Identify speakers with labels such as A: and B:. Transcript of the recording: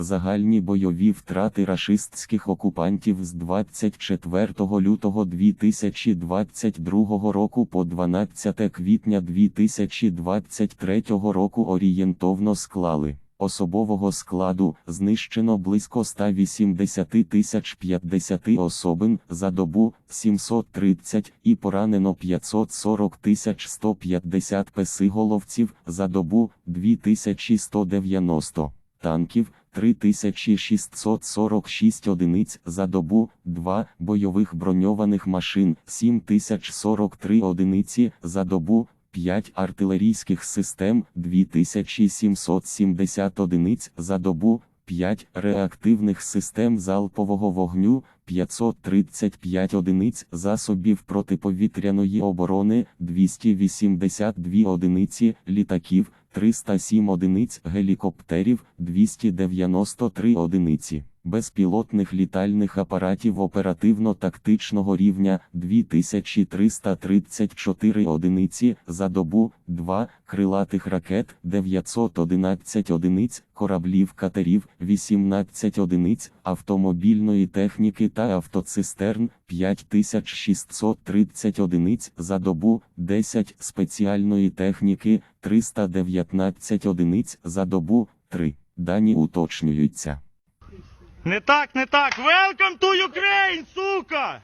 A: Загальні бойові втрати рашистських окупантів з 24 лютого 2022 року по 12 квітня 2023 року орієнтовно склали. Особового складу знищено близько 180 тисяч 50 особин за добу 730 і поранено 540 тисяч 150 песиголовців за добу 2190 танків 3646 одиниць за добу, 2 бойових броньованих машин 7043 одиниці за добу, 5 артилерійських систем 2770 одиниць за добу, 5 реактивних систем залпового вогню 535 одиниць засобів протиповітряної оборони 282 одиниці літаків 307 одиниць гелікоптерів 293 одиниці безпілотних літальних апаратів оперативно-тактичного рівня 2334 одиниці за добу, 2 крилатих ракет 911 одиниць, кораблів катерів 18 одиниць, автомобільної техніки та автоцистерн 5630 одиниць за добу, 10 спеціальної техніки 319 одиниць за добу, 3. Дані уточнюються.
B: Не так, не так. Welcome to Ukraine, сука!